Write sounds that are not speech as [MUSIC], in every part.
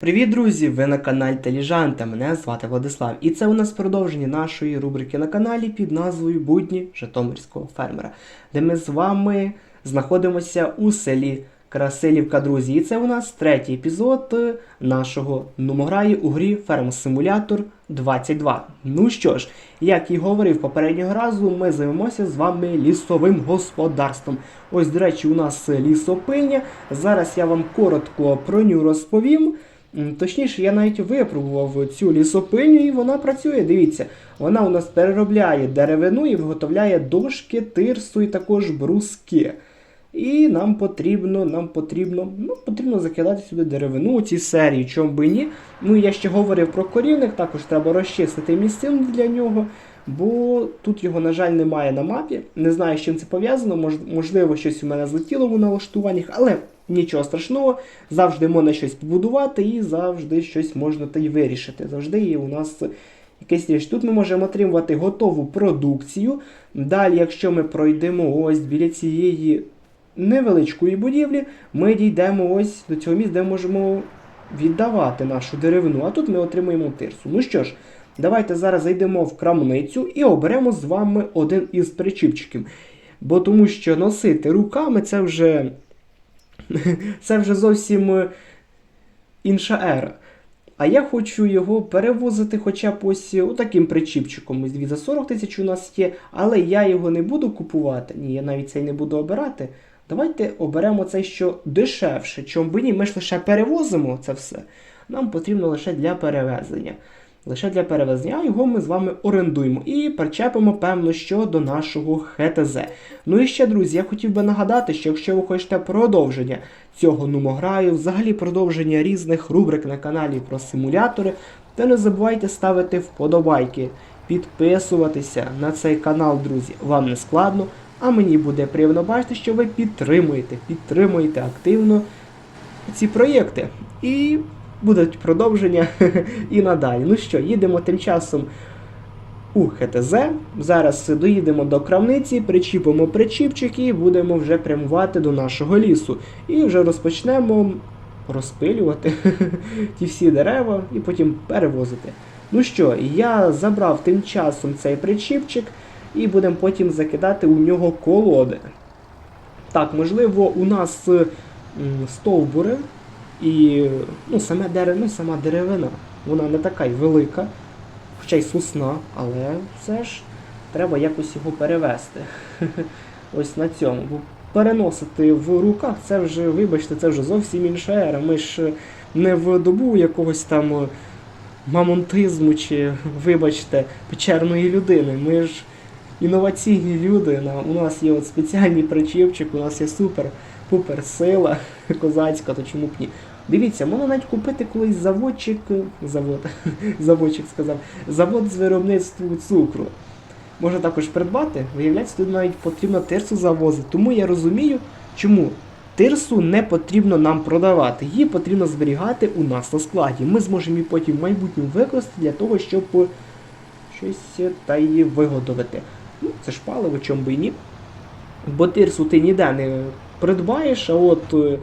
Привіт, друзі! Ви на каналі Теліжанта. Мене звати Владислав. І це у нас продовження нашої рубрики на каналі під назвою Будні Житомирського фермера, де ми з вами знаходимося у селі Красилівка, друзі. І це у нас третій епізод е, нашого нумограю у грі Ферм Симулятор 22. Ну що ж, як і говорив попереднього разу, ми займемося з вами лісовим господарством. Ось, до речі, у нас лісопильня. Зараз я вам коротко про нього розповім. Точніше, я навіть випробував цю лісопильню і вона працює. Дивіться, вона у нас переробляє деревину і виготовляє дошки, тирсу і також бруски. І нам потрібно, нам потрібно, ну, потрібно закидати сюди деревину у цій серії, чому би ні. Ну я ще говорив про корінник, також треба розчистити місцину для нього, бо тут його, на жаль, немає на мапі. Не знаю, з чим це пов'язано, можливо, щось у мене злетіло в налаштуваннях, але нічого страшного, завжди можна щось побудувати і завжди щось можна та й вирішити. Завжди є у нас якийсь річ. Тут ми можемо отримувати готову продукцію. Далі, якщо ми пройдемо ось біля цієї невеличкої будівлі, ми дійдемо ось до цього місця, де можемо віддавати нашу деревину, а тут ми отримуємо тирсу. Ну що ж, давайте зараз зайдемо в крамницю і оберемо з вами один із причіпчиків. Бо тому що носити руками це вже. [LAUGHS] Це вже зовсім е, інша ера. А я хочу його перевозити хоча б ось е, таким причіпчиком. Ось за 40 тисяч у нас є, але я його не буду купувати. Ні, я навіть цей не буду обирати. Давайте оберемо цей, що дешевше. Чому би ні, ми ж лише перевозимо це все. Нам потрібно лише для перевезення. Лише для перевезення, його ми з вами орендуємо і причепимо, певно, що до нашого ХТЗ. Ну і ще, друзі, я хотів би нагадати, що якщо ви хочете продовження цього нумограю, взагалі продовження різних рубрик на каналі про симулятори, то не забувайте ставити вподобайки, підписуватися на цей канал, друзі. Вам не складно, а мені буде приємно бачити, що ви підтримуєте, підтримуєте активно ці проєкти. І будуть продовження [LAUGHS] і надалі. Ну що, їдемо тим часом у ХТЗ. Зараз доїдемо до крамниці, причіпимо причіпчик і будемо вже прямувати до нашого лісу. І вже розпочнемо розпилювати [LAUGHS] ті всі дерева і потім перевозити. Ну що, я забрав тим часом цей причіпчик і будемо потім закидати у нього колоди. Так, можливо, у нас стовбури і ну, саме дерево, ну, сама деревина, вона не така й велика, хоча й сосна, але все ж треба якось його перевести. [LAUGHS] Ось на цьому. Бо переносити в руках це вже, вибачте, це вже зовсім інша ера. Ми ж не в добу якогось там мамонтизму чи, вибачте, печерної людини. Ми ж інноваційні люди. У нас є от спеціальний причіпчик, у нас є супер пупер сила [LAUGHS] козацька, то чому б ні. Дивіться, можна навіть купити колись заводчик, завод, [LAUGHS] заводчик сказав, завод з виробництва цукру. Можна також придбати, виявляється, тут навіть потрібно тирсу завозити. Тому я розумію, чому тирсу не потрібно нам продавати. Її потрібно зберігати у нас на складі. Ми зможемо її потім в майбутньому використати для того, щоб щось е, та її виготовити. Ну, це ж паливо, чому би і ні. Бо тирсу ти ніде не придбаєш, а от е,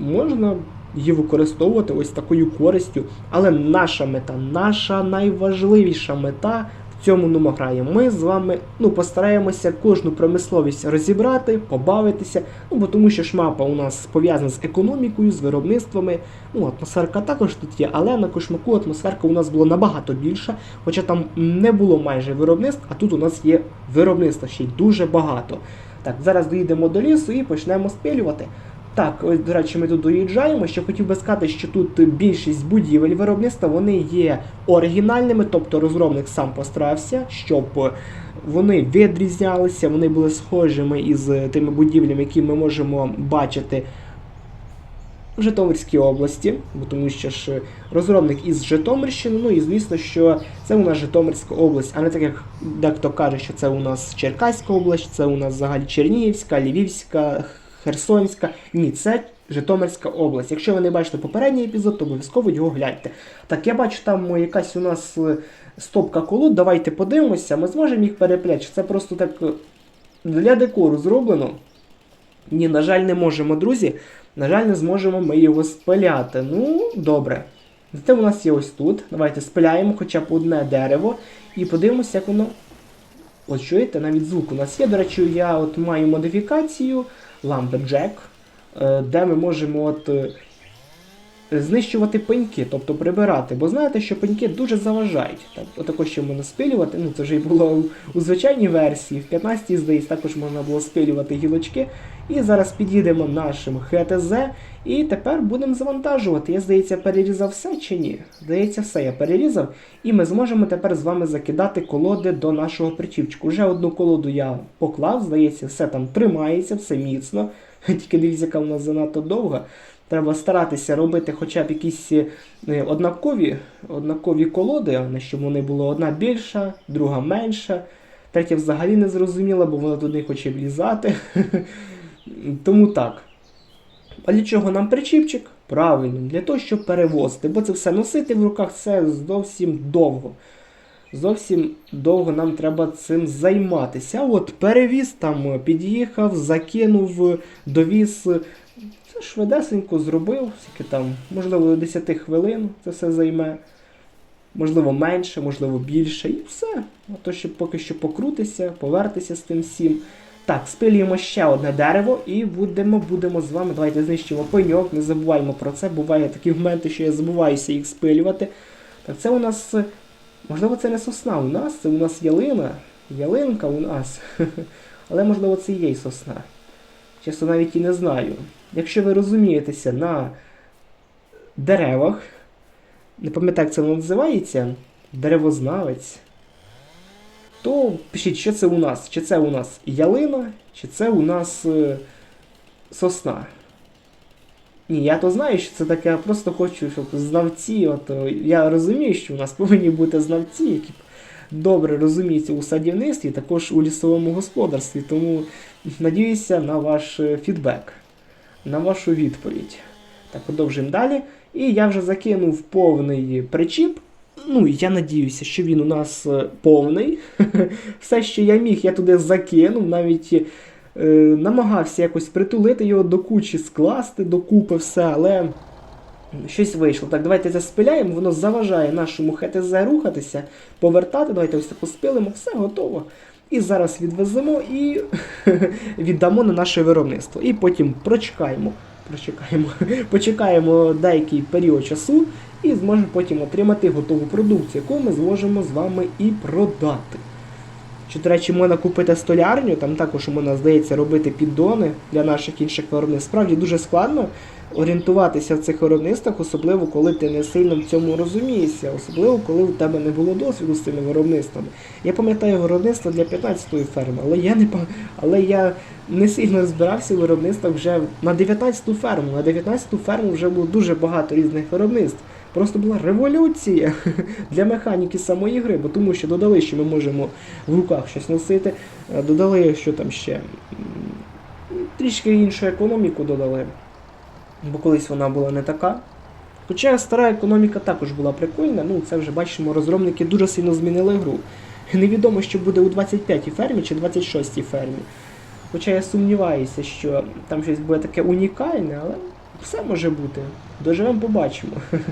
можна її використовувати ось такою користю. Але наша мета, наша найважливіша мета в цьому номограї. Ми з вами ну, постараємося кожну промисловість розібрати, побавитися. Ну, бо тому що ж мапа у нас пов'язана з економікою, з виробництвами. Ну, атмосферка також тут є, але на кошмаку атмосферка у нас була набагато більша, хоча там не було майже виробництв, а тут у нас є виробництва ще й дуже багато. Так, зараз доїдемо до лісу і почнемо спилювати. Так, ось, до речі, ми тут доїжджаємо. Ще хотів би сказати, що тут більшість будівель виробництва вони є оригінальними, тобто розробник сам постарався, щоб вони відрізнялися, вони були схожими із тими будівлями, які ми можемо бачити в Житомирській області, бо тому що ж розробник із Житомирщини, ну і звісно, що це у нас Житомирська область, а не так як дехто каже, що це у нас Черкаська область, це у нас взагалі Чернігівська, Львівська, Херсонська. Ні, це Житомирська область. Якщо ви не бачите попередній епізод, то обов'язково його гляньте. Так, я бачу, там якась у нас е, стопка колод. Давайте подивимося, ми зможемо їх перепляти. Чи Це просто так е, для декору зроблено. Ні, на жаль, не можемо, друзі. На жаль, не зможемо ми його спиляти. Ну, добре. Зате у нас є ось тут. Давайте спиляємо хоча б одне дерево і подивимося, як воно. От чуєте, навіть звук у нас є. До речі, я от маю модифікацію Lumberjack, е, де ми можемо от е, знищувати пеньки, тобто прибирати. Бо знаєте, що пеньки дуже заважають. Так, отако ще можна спилювати. Ну, це вже й було у, у звичайній версії, в 15-й, здається, також можна було спилювати гілочки. І зараз під'їдемо нашим ХТЗ і тепер будемо завантажувати. Я, здається, перерізав все чи ні? Здається, все я перерізав. І ми зможемо тепер з вами закидати колоди до нашого причіпчику. Уже одну колоду я поклав, здається, все там тримається, все міцно. [LAUGHS] Тільки дивіться, яка в нас занадто довга. Треба старатися робити хоча б якісь е, однакові, однакові колоди, щоб вони були одна більша, друга менша. Третя взагалі не зрозуміла, бо вона туди хоче влізати. [LAUGHS] Тому так. А для чого нам причіпчик? Правильно, для того, щоб перевозити, бо це все носити в руках це зовсім довго. Зовсім довго нам треба цим займатися. От перевіз там під'їхав, закинув, довіз. Це швидесенько зробив, скільки там, можливо, до 10 хвилин це все займе. Можливо, менше, можливо, більше. І все. То ще поки що покрутися, повертися з тим всім. Так, спилюємо ще одне дерево і будемо, будемо з вами. Давайте знищимо пеньок, не забуваємо про це. Буває такі моменти, що я забуваюся їх спилювати. Так, це у нас. Можливо, це не сосна у нас, це у нас ялина. Ялинка у нас. [LAUGHS] Але можливо це і є й сосна. Чесно, навіть і не знаю. Якщо ви розумієтеся на деревах, не пам'ятаю, як це воно називається, деревознавець, то пишіть, що це у нас. Чи це у нас ялина, чи це у нас е, сосна. Ні, я то знаю, що це таке, я просто хочу, щоб знавці, от я розумію, що у нас повинні бути знавці, які добре розуміються у садівництві, також у лісовому господарстві. Тому надіюся на ваш е, фідбек, на вашу відповідь. Так, продовжуємо далі. І я вже закинув повний причіп. Ну, я надіюся, що він у нас е, повний. [LAUGHS] Все, що я міг, я туди закинув, навіть е, намагався якось притулити його до кучі, скласти докупи все, але щось вийшло. Так, давайте це спиляємо, воно заважає нашому ХТЗ рухатися, повертати. Давайте ось таку спилимо, все готово. І зараз відвеземо і [LAUGHS] віддамо на наше виробництво. І потім прочекаємо. Прочекаємо, [LAUGHS] почекаємо деякий період часу і зможемо потім отримати готову продукцію, яку ми зможемо з вами і продати. Що, до речі, можна купити столярню, там також можна, здається, робити піддони для наших інших виробництв. Справді дуже складно орієнтуватися в цих виробництвах, особливо коли ти не сильно в цьому розумієшся, особливо коли у тебе не було досвіду з цими виробництвами. Я пам'ятаю виробництво для 15-ї ферми, але я не але я не сильно розбирався в виробництвах вже на 19-ту ферму. На 19-ту ферму вже було дуже багато різних виробництв. Просто була революція [LAUGHS] для механіки самої гри, бо тому що додали, що ми можемо в руках щось носити, е, додали, що там ще трішки іншу економіку додали, бо колись вона була не така. Хоча стара економіка також була прикольна, ну це вже бачимо, розробники дуже сильно змінили гру. Невідомо, що буде у 25-й фермі чи 26-й фермі. Хоча я сумніваюся, що там щось буде таке унікальне, але все може бути. Доживемо, побачимо. [LAUGHS]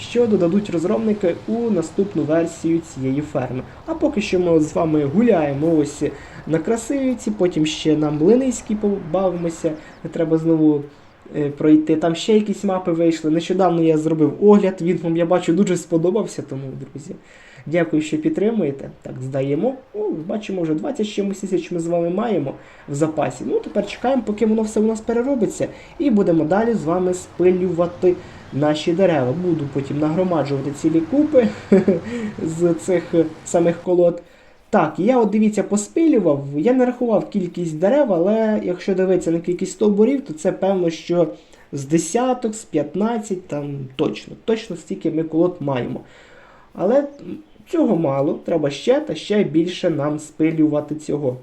Що додадуть розробники у наступну версію цієї ферми. А поки що ми з вами гуляємо ось на красивіці, потім ще на Млиницькій побавимося. Не треба знову е, пройти. Там ще якісь мапи вийшли. Нещодавно я зробив огляд, він вам я бачу дуже сподобався, тому, друзі. Дякую, що підтримуєте. Так, здаємо. О, бачимо, вже 20 з чимось тисяч ми з вами маємо в запасі. Ну, тепер чекаємо, поки воно все у нас переробиться, і будемо далі з вами спилювати наші дерева. Буду потім нагромаджувати цілі купи [LAUGHS] з цих самих колод. Так, я от дивіться, поспилював. Я не рахував кількість дерев, але якщо дивитися на кількість стовбурів, то це певно, що з десяток, з 15, там точно, точно стільки ми колод маємо. Але цього мало, треба ще та ще більше нам спилювати цього.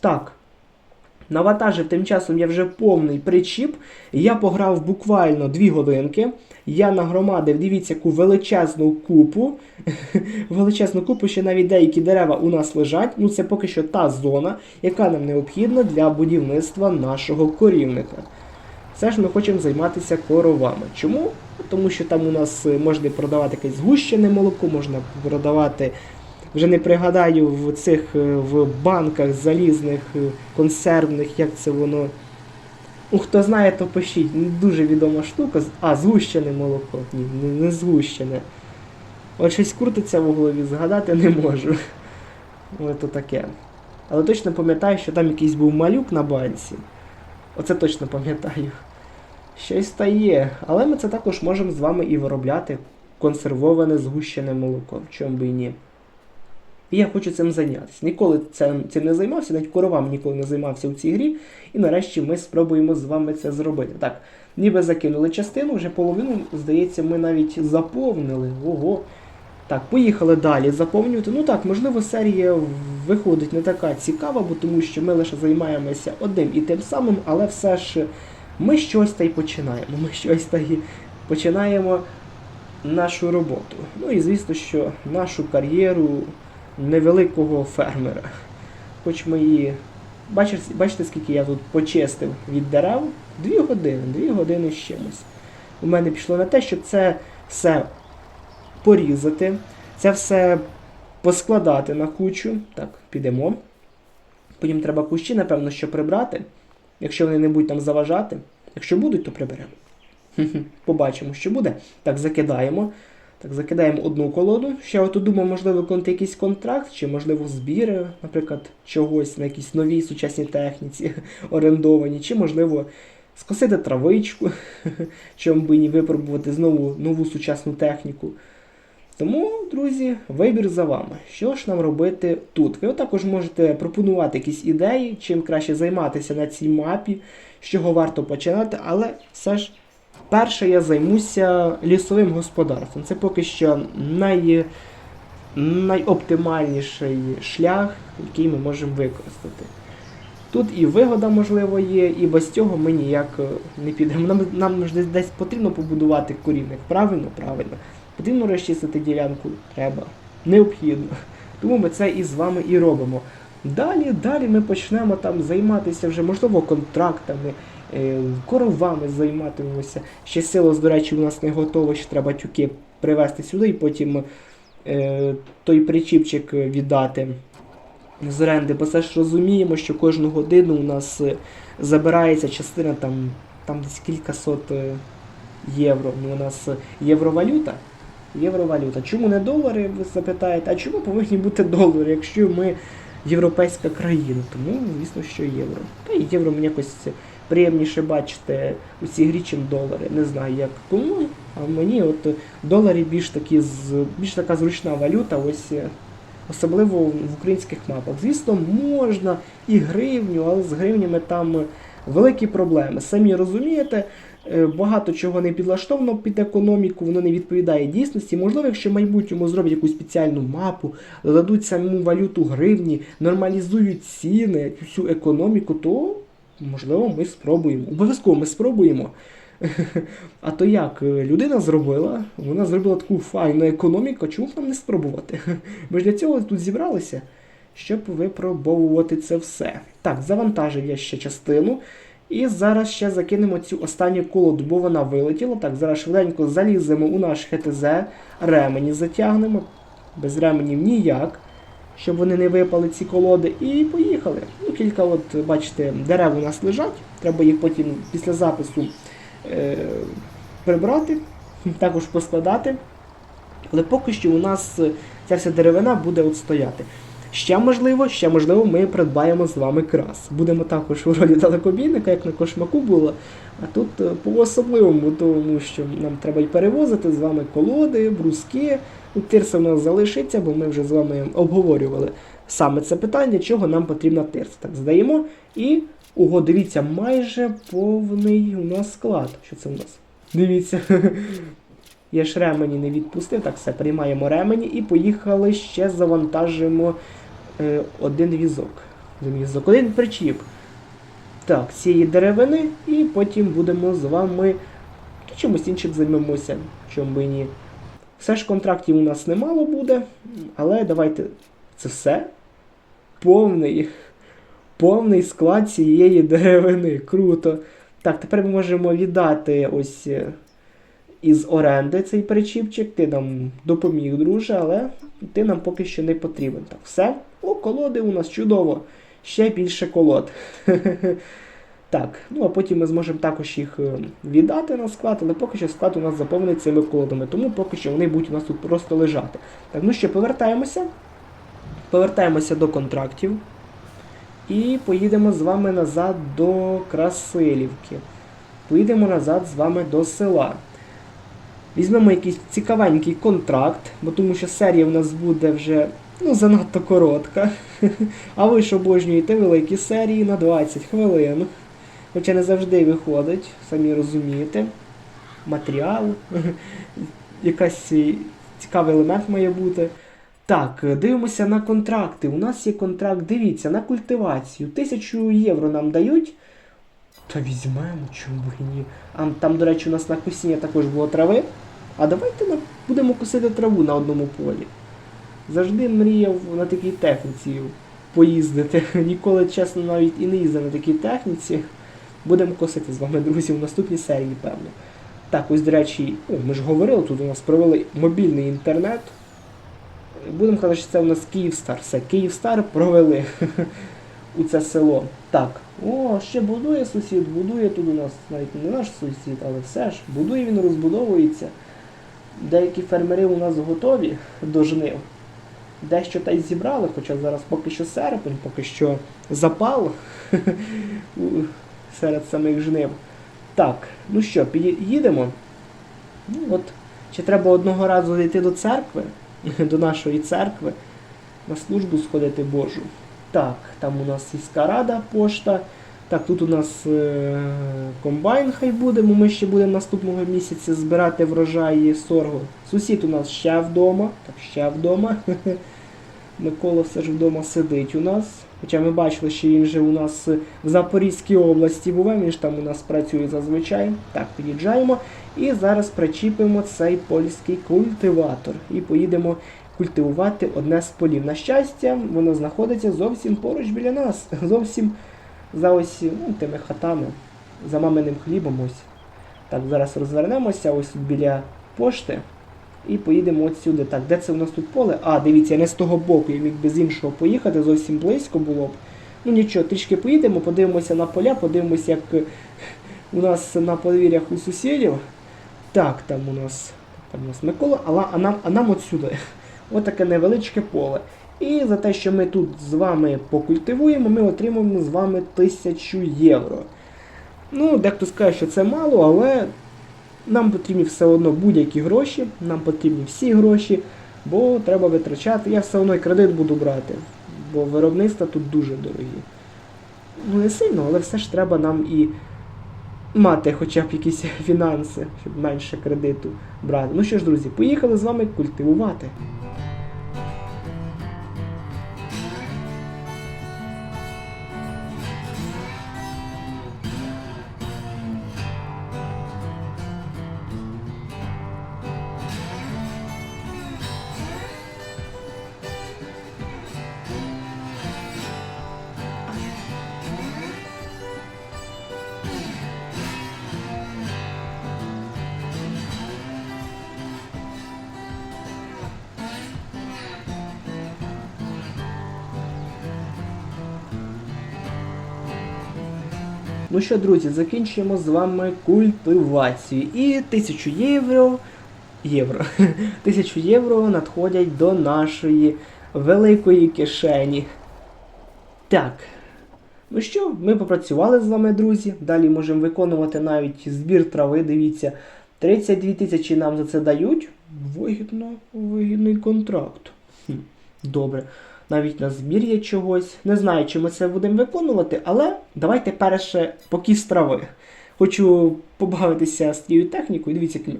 Так. Навантажив тим часом я вже повний причіп. Я пограв буквально 2 годинки. Я нагромадив, дивіться, яку величезну купу. [LAUGHS] величезну купу, ще навіть деякі дерева у нас лежать. Ну, це поки що та зона, яка нам необхідна для будівництва нашого корівника. Все ж ми хочемо займатися коровами. Чому? Тому що там у нас е, можна продавати якесь згущене молоко, можна продавати, вже не пригадаю, в цих е, в банках залізних, е, консервних, як це воно. Ну, хто знає, то пишіть. Дуже відома штука. А, згущене молоко. Ні, не, не згущене. От щось крутиться в голові, згадати не можу. Ось таке. Але точно пам'ятаю, що там якийсь був малюк на банці. Оце точно пам'ятаю. Щось та є. Але ми це також можемо з вами і виробляти консервоване згущене молоко. Чому би і ні. І я хочу цим зайнятися. Ніколи цим, цим не займався, навіть коровам ніколи не займався у цій грі. І нарешті ми спробуємо з вами це зробити. Так, ніби закинули частину, вже половину, здається, ми навіть заповнили. Ого. Так, поїхали далі заповнювати. Ну так, можливо, серія виходить не така цікава, бо тому що ми лише займаємося одним і тим самим, але все ж ми щось та й починаємо. Ми щось та й починаємо нашу роботу. Ну і звісно, що нашу кар'єру невеликого фермера. Хоч ми її. Бачите, скільки я тут почистив від дерев? Дві години, дві години з чимось. У мене пішло на те, щоб це все порізати, це все поскладати на кучу. Так, підемо. Потім треба кущі, напевно, що прибрати. Якщо вони не будуть там заважати. Якщо будуть, то приберемо. Побачимо, що буде. Так, закидаємо. Так, закидаємо одну колоду. Ще от думав, можливо, якийсь контракт, чи, можливо, збір, наприклад, чогось на якійсь новій сучасній техніці [LAUGHS] орендовані, чи, можливо, скосити травичку, чому би і не випробувати знову нову сучасну техніку. Тому, друзі, вибір за вами. Що ж нам робити тут? Ви також можете пропонувати якісь ідеї, чим краще займатися на цій мапі, з чого варто починати, але все ж перше я займуся лісовим господарством. Це поки що най, найоптимальніший шлях, який ми можемо використати. Тут і вигода, можливо, є, і без цього ми ніяк е, не підемо. Нам, нам десь, потрібно побудувати корівник. Правильно? Правильно. Потрібно розчистити ділянку? Треба. Необхідно. Тому ми це і з вами і робимо. Далі, далі ми почнемо там займатися вже, можливо, контрактами, е, коровами займатимемося. Ще силос, до речі, у нас не готово, ще треба тюки привезти сюди і потім е, той причіпчик віддати з оренди, бо це ж розуміємо, що кожну годину у нас е, забирається частина там, там десь кількасот е, євро. Ну, у нас євровалюта. Євровалюта. Чому не долари, ви запитаєте, а чому повинні бути долари, якщо ми європейська країна? Тому, звісно, що євро. Та і євро мені якось приємніше бачити у цій грі, чим долари. Не знаю як кому, а мені от е, долари більш такі більш така зручна валюта. Ось е, особливо в українських мапах. Звісно, можна і гривню, але з гривнями там великі проблеми. Самі розумієте, е, багато чого не підлаштовано під економіку, воно не відповідає дійсності. Можливо, якщо в майбутньому зроблять якусь спеціальну мапу, додадуть саму валюту гривні, нормалізують ціни, всю економіку, то можливо ми спробуємо. Обов'язково ми спробуємо. [LAUGHS] А то як? е, Людина зробила, вона зробила таку файну економіку, чому б нам не спробувати? [LAUGHS] Ми ж для цього тут зібралися, щоб випробовувати це все. Так, завантажив я ще частину. І зараз ще закинемо цю останню колоду, бо вона вилетіла. Так, зараз швиденько заліземо у наш ХТЗ, ремені затягнемо. Без ременів ніяк, щоб вони не випали ці колоди. І поїхали. Ну, кілька, от, бачите, дерев у нас лежать. Треба їх потім після запису е, прибрати, [LAUGHS] також поскладати. Але поки що у нас ця вся деревина буде от стояти. Ще можливо, ще можливо, ми придбаємо з вами крас. Будемо також у ролі далекобійника, як на кошмаку було. А тут е, по-особливому, тому що нам треба й перевозити з вами колоди, бруски. У тирса в нас залишиться, бо ми вже з вами обговорювали саме це питання, чого нам потрібна тирса. Так, здаємо. І ого, дивіться, майже повний у нас склад. Що це у нас? Дивіться. [LAUGHS] Я ж ремені не відпустив, так все, приймаємо ремені і поїхали ще завантажимо один візок. Один візок, один причіп. Так, цієї деревини, і потім будемо з вами чимось іншим займемося, чому би ні. Все ж контрактів у нас немало буде, але давайте це все. Повний, повний склад цієї деревини. Круто. Так, тепер ми можемо віддати ось е, із оренди цей причіпчик. Ти нам допоміг, друже, але ти нам поки що не потрібен. Так, все. О, колоди у нас чудово. Ще більше колод. [LAUGHS] Так, ну а потім ми зможемо також їх е, віддати на склад, але поки що склад у нас заповнений цими колодами, тому поки що вони будуть у нас тут просто лежати. Так, ну що, повертаємося. Повертаємося до контрактів. І поїдемо з вами назад до Красилівки. Поїдемо назад з вами до села. Візьмемо якийсь цікавенький контракт, бо тому що серія в нас буде вже ну, занадто коротка. [LAUGHS] А ви ж обожнюєте великі серії на 20 хвилин. Хоча не завжди виходить, самі розумієте. Матеріал, [LAUGHS] якась е, цікавий елемент має бути. Так, е, дивимося на контракти. У нас є контракт, дивіться, на культивацію. Тисячу євро нам дають. Та візьмемо, чому ні. А там, до речі, у нас на косіння також було трави. А давайте на- будемо косити траву на одному полі. Завжди мріяв на такій техніці поїздити. [LAUGHS] Ніколи, чесно, навіть і не їздив на такій техніці. Будемо косити з вами, друзі, в наступній серії, певно. Так, ось, до речі, о, ми ж говорили, тут у нас провели мобільний інтернет. Будемо казати, що це у нас Київстар. Все, Київстар провели [LAUGHS] у це село. Так, о, ще будує сусід, будує тут у нас навіть не наш сусід, але все ж, будує він, розбудовується. Деякі фермери у нас готові до жнив. Дещо та й зібрали, хоча зараз поки що серпень, поки що запал [LAUGHS] серед самих жнив. Так, ну що, їдемо? Ну от, чи треба одного разу зайти до церкви, [LAUGHS] до нашої церкви, на службу сходити Божу. Так, там у нас сільська рада, пошта. Так, тут у нас е- комбайн хай буде, бо ми ще будемо наступного місяця збирати врожаї соргу. Сусід у нас ще вдома. Так, ще вдома. [LAUGHS] Микола все ж вдома сидить у нас. Хоча ми бачили, що він же у нас в Запорізькій області був, він ж там у нас працює зазвичай. Так, під'їжджаємо. І зараз причіпимо цей польський культиватор. І поїдемо культивувати одне з полів. На щастя, воно знаходиться зовсім поруч біля нас. [LAUGHS] Зовсім за ось ну, тими хатами, за маминим хлібом. ось. Так, зараз розвернемося ось біля пошти. І поїдемо от сюди. Так, де це у нас тут поле? А, дивіться, не з того боку, я міг би з іншого поїхати, зовсім близько було б. Ну нічого, трішки поїдемо, подивимося на поля, подивимося, як [LAUGHS] у нас на подвір'ях у сусідів. Так, там у нас там у нас Микола, а, а нам, а нам от сюди. От таке невеличке поле. І за те, що ми тут з вами покультивуємо, ми отримаємо з вами 1000 євро. Ну, дехто скаже, що це мало, але нам потрібні все одно будь-які гроші, нам потрібні всі гроші, бо треба витрачати. Я все одно і кредит буду брати, бо виробництва тут дуже дорогі. Ну, не сильно, але все ж треба нам і мати хоча б якісь фінанси, щоб менше кредиту брати. Ну що ж, друзі, поїхали з вами культивувати. Ну що, друзі, закінчуємо з вами культивацію. І 1000 євро. Євро. [LAUGHS] 1000 євро надходять до нашої великої кишені. Так. Ну що, ми попрацювали з вами, друзі. Далі можемо виконувати навіть збір трави. Дивіться, 32 тисячі нам за це дають. Вигідно, вигідний контракт. Хм, Добре. Навіть на збір є чогось. Не знаю, чи ми це будемо виконувати, але давайте перше покіс трави. Хочу побавитися з тією технікою. Дивіться, як ми,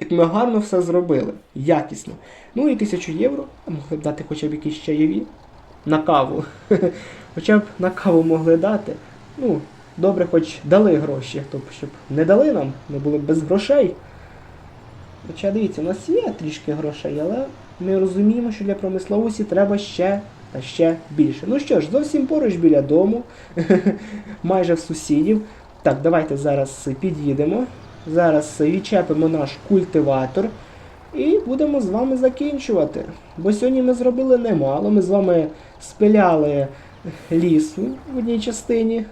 як ми гарно все зробили. Якісно. Ну і тисячу євро. А Могли б дати хоча б якісь чайові. На каву. [LAUGHS] Хоча б на каву могли дати. Ну, добре, хоч дали гроші, тобто, щоб не дали нам, ми були б без грошей. Хоча дивіться, у нас є трішки грошей, але ми розуміємо, що для промисловості треба ще та ще більше. Ну що ж, зовсім поруч біля дому, [LAUGHS] майже в сусідів. Так, давайте зараз під'їдемо. Зараз відчепимо наш культиватор. І будемо з вами закінчувати. Бо сьогодні ми зробили немало. Ми з вами спиляли лісу в одній частині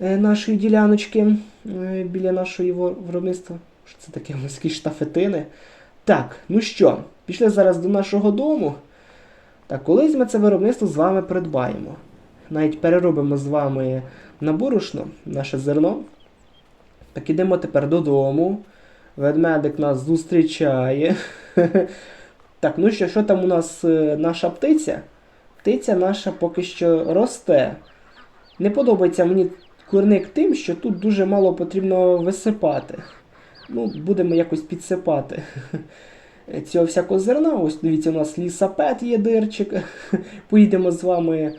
е, нашої діляночки е, біля нашої вор- виробництва. Що це таке? Морські штафетини. Так, ну що, пішли зараз до нашого дому. Так, колись ми це виробництво з вами придбаємо. Навіть переробимо з вами на борошно наше зерно. Так ідемо тепер додому. Ведмедик нас зустрічає. [LAUGHS] Так, ну що, що там у нас е, наша птиця? Птиця наша поки що росте. Не подобається мені курник тим, що тут дуже мало потрібно висипати. Ну, будемо якось підсипати [LAUGHS] цього всякого зерна. Ось дивіться, у нас лісапет є дирчик. [LAUGHS] Поїдемо з вами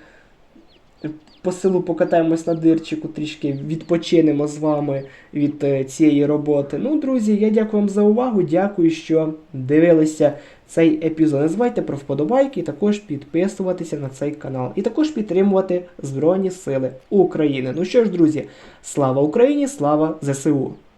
по селу покатаємось на дирчику, трішки відпочинемо з вами від е, цієї роботи. Ну, друзі, я дякую вам за увагу. Дякую, що дивилися цей епізод. Не забувайте про вподобайки і також підписуватися на цей канал. І також підтримувати Збройні Сили України. Ну що ж, друзі, слава Україні, слава ЗСУ!